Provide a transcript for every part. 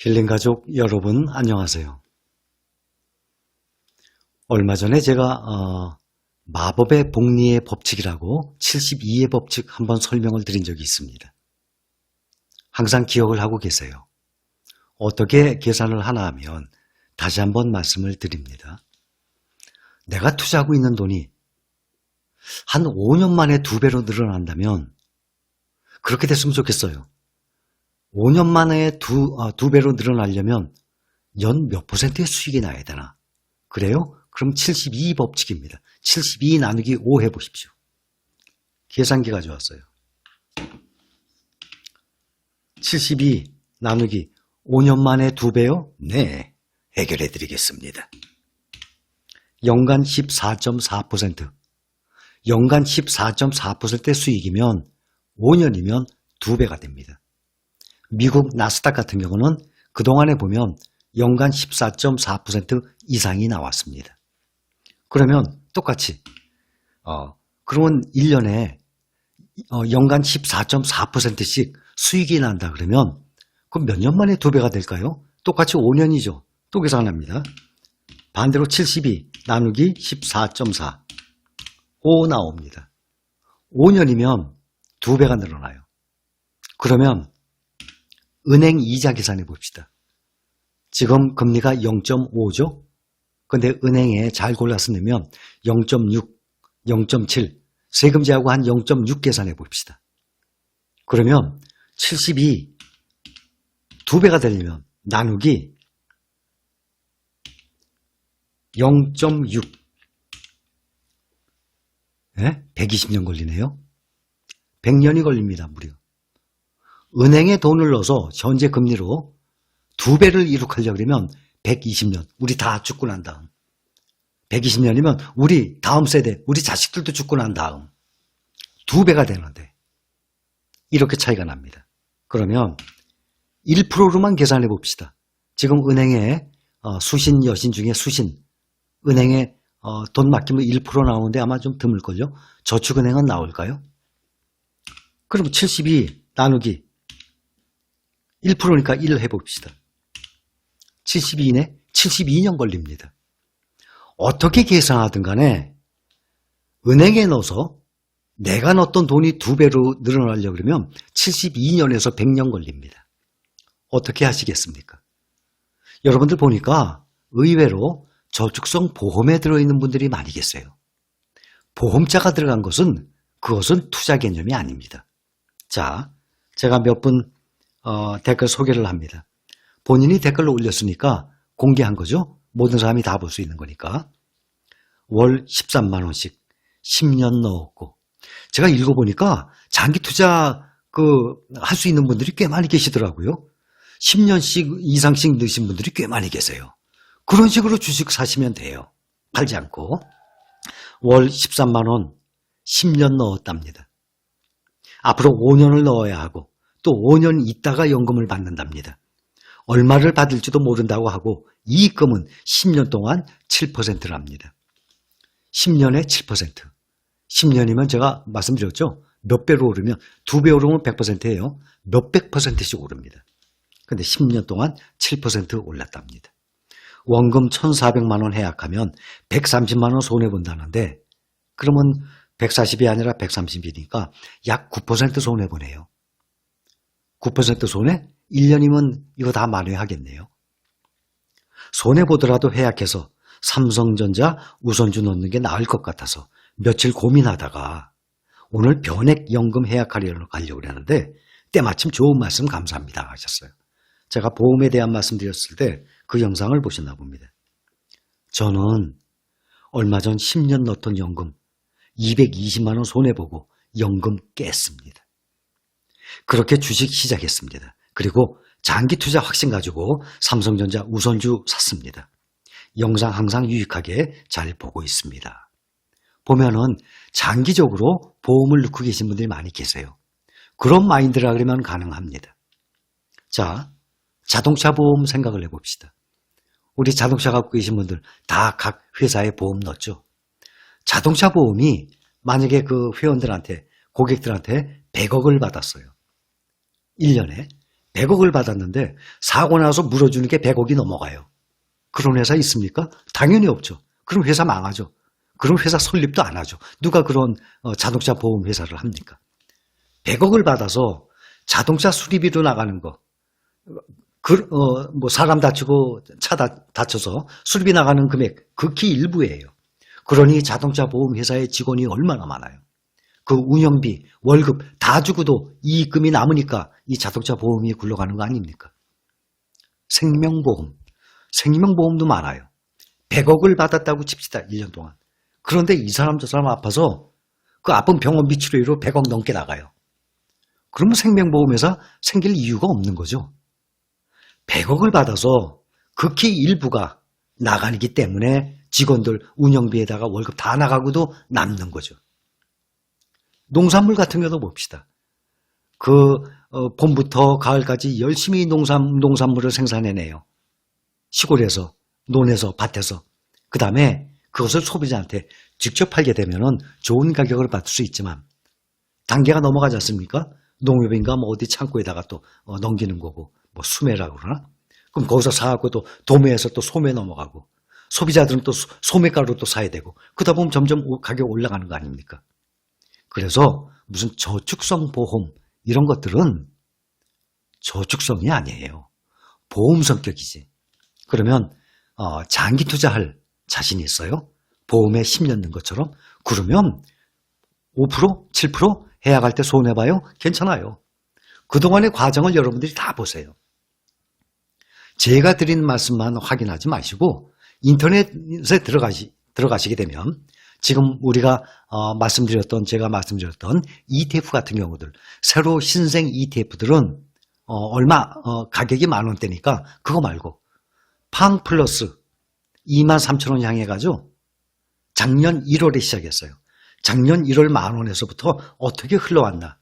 힐링 가족 여러분 안녕하세요. 얼마 전에 제가 어, 마법의 복리의 법칙이라고 72의 법칙 한번 설명을 드린 적이 있습니다. 항상 기억을 하고 계세요. 어떻게 계산을 하나 하면 다시 한번 말씀을 드립니다. 내가 투자하고 있는 돈이 한 5년 만에 두 배로 늘어난다면 그렇게 됐으면 좋겠어요. 5년 만에 두, 아, 두 배로 늘어나려면 연 몇 퍼센트의 수익이 나야 되나? 그래요? 그럼 72 법칙입니다. 72 나누기 5 해보십시오. 계산기 가져왔어요. 72 나누기 5년 만에 두 배요? 네. 해결해 드리겠습니다. 연간 14.4%. 연간 14.4%의 수익이면 5년이면 두 배가 됩니다. 미국 나스닥 같은 경우는 그동안에 보면 연간 14.4% 이상이 나왔습니다. 그러면 똑같이 어, 그러면 1년에 어, 연간 14.4%씩 수익이 난다 그러면 그럼 몇 년 만에 두 배가 될까요? 똑같이 5년이죠. 또 계산합니다. 반대로 72 나누기 14.4 5 나옵니다. 5년이면 두 배가 늘어나요. 그러면 은행 이자 계산해 봅시다. 지금 금리가 0.5죠? 근데 은행에 잘 골라서 내면 0.6, 0.7, 세금 제하고 한 0.6 계산해 봅시다. 그러면 72, 두 배가 되려면 나누기 0.6, 예? 120년 걸리네요. 100년이 걸립니다, 무려. 은행에 돈을 넣어서 현재 금리로 두 배를 이룩하려고 그러면 120년, 우리 다 죽고 난 다음. 120년이면 우리 다음 세대, 우리 자식들도 죽고 난 다음. 두 배가 되는데. 이렇게 차이가 납니다. 그러면 1%로만 계산해 봅시다. 지금 은행에 어, 수신 여신 중에 수신, 은행에 어, 돈 맡기면 1% 나오는데 아마 좀 드물걸요? 저축은행은 나올까요? 그럼 72 나누기 1%니까 1 해봅시다. 72네? 72년 걸립니다. 어떻게 계산하든 간에 은행에 넣어서 내가 넣었던 돈이 두 배로 늘어나려고 그러면 72년에서 100년 걸립니다. 어떻게 하시겠습니까? 여러분들 보니까 의외로 저축성 보험에 들어있는 분들이 많이 계세요. 보험자가 들어간 것은 그것은 투자 개념이 아닙니다. 자, 제가 몇 분 어, 댓글 소개를 합니다. 본인이 댓글을 올렸으니까 공개한 거죠. 모든 사람이 다 볼 수 있는 거니까. 월 13만 원씩 10년 넣었고 제가 읽어보니까 장기 투자 그 할 수 있는 분들이 꽤 많이 계시더라고요. 10년씩 이상씩 넣으신 분들이 꽤 많이 계세요. 그런 식으로 주식 사시면 돼요. 팔지 않고. 월 13만 원 10년 넣었답니다. 앞으로 5년을 넣어야 하고 또 5년 있다가 연금을 받는답니다. 얼마를 받을지도 모른다고 하고 이익금은 10년 동안 7%랍니다. 10년에 7%. 10년이면 제가 말씀드렸죠. 몇 배로 오르면 두 배 오르면 100%예요. 몇백 퍼센트씩 오릅니다. 근데 10년 동안 7% 올랐답니다. 원금 1,400만 원 해약하면 130만 원 손해 본다는데 그러면 140이 아니라 130이니까 약 9% 손해 보네요. 9% 손해? 1년이면 이거 다 만회하겠네요. 손해 보더라도 해약해서 삼성전자 우선주 넣는 게 나을 것 같아서 며칠 고민하다가 오늘 변액연금 해약하려고 가려고 그러는데 때마침 좋은 말씀 감사합니다 하셨어요. 제가 보험에 대한 말씀 드렸을 때 그 영상을 보셨나 봅니다. 저는 얼마 전 10년 넣었던 연금 220만 원 손해보고 연금 깼습니다. 그렇게 주식 시작했습니다. 그리고 장기 투자 확신 가지고 삼성전자 우선주 샀습니다. 영상 항상 유익하게 잘 보고 있습니다. 보면은 장기적으로 보험을 넣고 계신 분들이 많이 계세요. 그런 마인드라 그러면 가능합니다. 자, 자동차 보험 생각을 해봅시다. 우리 자동차 갖고 계신 분들 다 각 회사에 보험 넣었죠. 자동차 보험이 만약에 그 회원들한테 고객들한테 100억을 받았어요. 1년에 100억을 받았는데 사고 나서 물어주는 게 100억이 넘어가요. 그런 회사 있습니까? 당연히 없죠. 그럼 회사 망하죠. 그럼 회사 설립도 안 하죠. 누가 그런 어, 자동차 보험 회사를 합니까? 100억을 받아서 자동차 수리비로 나가는 거. 그, 어, 뭐 사람 다치고 차 다, 다쳐서 수리비 나가는 금액 극히 일부예요. 그러니 자동차 보험 회사의 직원이 얼마나 많아요. 그 운영비, 월급 다 주고도 이익금이 남으니까 이 자동차 보험이 굴러가는 거 아닙니까? 생명보험, 생명보험도 많아요. 100억을 받았다고 칩시다, 1년 동안. 그런데 이 사람 저 사람 아파서 그 아픈 병원비 치료로 100억 넘게 나가요. 그러면 생명보험회사 생길 이유가 없는 거죠. 100억을 받아서 극히 일부가 나가기 때문에 직원들 운영비에다가 월급 다 나가고도 남는 거죠. 농산물 같은 경우도 봅시다. 그 어, 봄부터 가을까지 열심히 농산, 농산물을 생산해내요. 시골에서, 논에서, 밭에서. 그 다음에 그것을 소비자한테 직접 팔게 되면 좋은 가격을 받을 수 있지만 단계가 넘어가지 않습니까? 농협인가 뭐 어디 창고에다가 또 어, 넘기는 거고 뭐 수매라고 그러나? 그럼 거기서 사갖고 또 도매에서 또 소매 넘어가고 소비자들은 또 소- 소매가로 또 사야 되고 그러다 보면 점점 오- 가격 올라가는 거 아닙니까? 그래서 무슨 저축성 보험 이런 것들은 저축성이 아니에요. 보험 성격이지. 그러면 어, 장기 투자할 자신이 있어요? 보험에 10년 는 것처럼? 그러면 5%? 7% 해약할 때 손해봐요? 괜찮아요. 그동안의 과정을 여러분들이 다 보세요. 제가 드린 말씀만 확인하지 마시고 인터넷에 들어가시, 들어가시게 되면 지금 우리가 어, 말씀드렸던 제가 말씀드렸던 ETF 같은 경우들 새로 신생 ETF들은 어, 얼마 어, 가격이 만 원대니까 그거 말고 팡 플러스 2만 3천 원 향해 가죠. 작년 1월에 시작했어요. 작년 1월 만 원에서부터 어떻게 흘러왔나.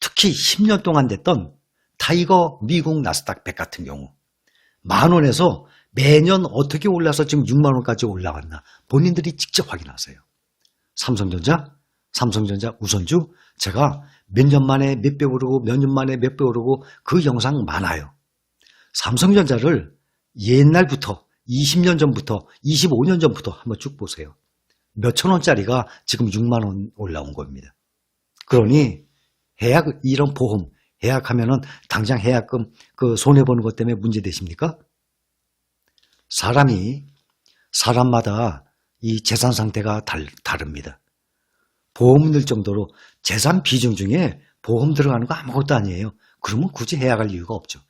특히 10년 동안 됐던 타이거 미국 나스닥 100 같은 경우 만 원에서 매년 어떻게 올라서 지금 6만 원까지 올라왔나 본인들이 직접 확인하세요. 삼성전자, 삼성전자 우선주 제가 몇 년 만에 몇 배 오르고 몇 년 만에 몇 배 오르고 그 영상 많아요. 삼성전자를 옛날부터 20년 전부터 25년 전부터 한번 쭉 보세요. 몇천 원짜리가 지금 6만 원 올라온 겁니다. 그러니 해약 이런 보험 해약하면은 당장 해약금 그 손해 보는 것 때문에 문제 되십니까? 사람이 사람마다 이 재산 상태가 달, 다릅니다. 보험 들 정도로 재산 비중 중에 보험 들어가는 거 아무것도 아니에요. 그러면 굳이 해약할 이유가 없죠.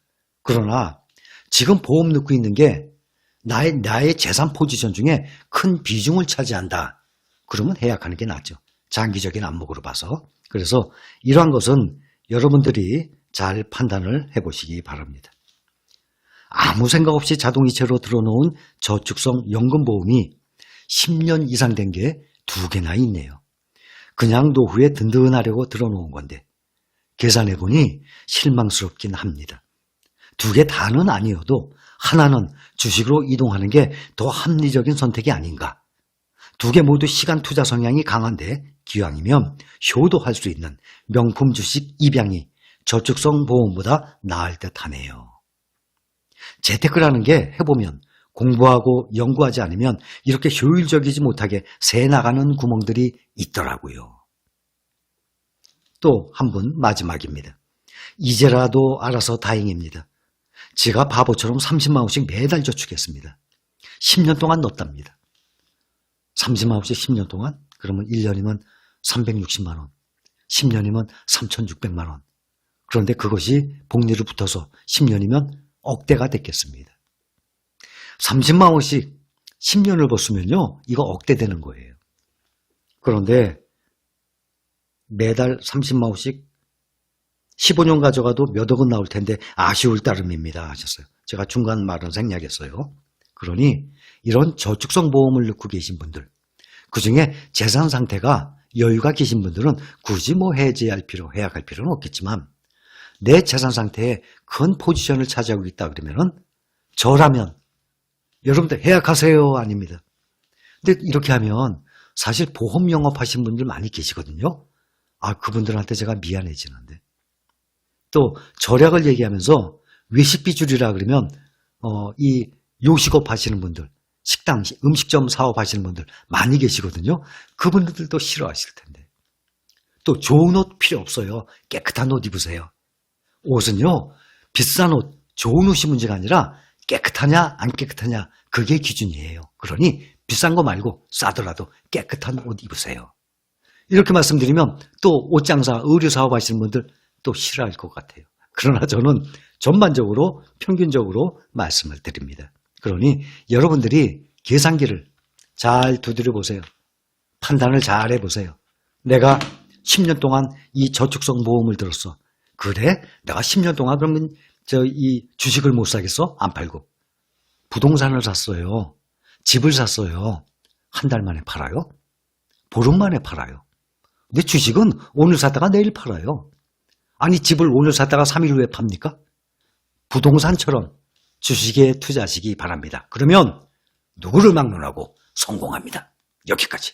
그러나 지금 보험 넣고 있는 게 나의, 나의 재산 포지션 중에 큰 비중을 차지한다. 그러면 해약하는 게 낫죠. 장기적인 안목으로 봐서. 그래서 이러한 것은 여러분들이 잘 판단을 해 보시기 바랍니다. 아무 생각 없이 자동이체로 들어놓은 저축성 연금보험이 10년 이상 된 게 두 개나 있네요. 그냥 노후에 든든하려고 들어놓은 건데 계산해보니 실망스럽긴 합니다. 두 개 다는 아니어도 하나는 주식으로 이동하는 게 더 합리적인 선택이 아닌가. 두 개 모두 시간 투자 성향이 강한데 기왕이면 효도할 수 있는 명품 주식 입양이 저축성 보험보다 나을 듯 하네요. 재테크라는 게 해보면 공부하고 연구하지 않으면 이렇게 효율적이지 못하게 새 나가는 구멍들이 있더라고요. 또 한 분 마지막입니다. 이제라도 알아서 다행입니다. 제가 바보처럼 30만 원씩 매달 저축했습니다. 10년 동안 넣었답니다. 30만 원씩 10년 동안? 그러면 1년이면 360만 원. 10년이면 3,600만 원. 그런데 그것이 복리로 붙어서 10년이면 억대가 됐겠습니다. 30만 원씩 10년을 벗으면요. 이거 억대 되는 거예요. 그런데 매달 30만 원씩 15년 가져가도 몇 억은 나올 텐데 아쉬울 따름입니다 하셨어요. 제가 중간 말은 생략했어요. 그러니 이런 저축성 보험을 넣고 계신 분들 그 중에 재산 상태가 여유가 계신 분들은 굳이 뭐 해지할 필요, 해약할 필요는 없겠지만 내 재산 상태에 큰 포지션을 차지하고 있다 그러면은 저라면 여러분들 해약하세요 아닙니다. 근데 이렇게 하면 사실 보험 영업하신 분들 많이 계시거든요. 아 그분들한테 제가 미안해지는데 또 절약을 얘기하면서 외식비 줄이라 그러면 어, 이 요식업 하시는 분들, 식당, 음식점 사업 하시는 분들 많이 계시거든요. 그분들도 싫어하실 텐데. 또 좋은 옷 필요 없어요. 깨끗한 옷 입으세요. 옷은요, 비싼 옷, 좋은 옷이 문제가 아니라 깨끗하냐, 안 깨끗하냐, 그게 기준이에요. 그러니 비싼 거 말고 싸더라도 깨끗한 옷 입으세요. 이렇게 말씀드리면 또 옷장사, 의류 사업 하시는 분들 또 싫어할 것 같아요. 그러나 저는 전반적으로 평균적으로 말씀을 드립니다. 그러니 여러분들이 계산기를 잘 두드려 보세요. 판단을 잘 해보세요. 내가 10년 동안 이 저축성 보험을 들었어. 그래? 내가 10년 동안 그러면 저 이 주식을 못 사겠어? 안 팔고. 부동산을 샀어요. 집을 샀어요. 한 달 만에 팔아요? 보름 만에 팔아요. 근데 주식은 오늘 샀다가 내일 팔아요. 아니 집을 오늘 샀다가 3일 후에 팝니까? 부동산처럼 주식에 투자하시기 바랍니다. 그러면 누구를 막론하고 성공합니다. 여기까지.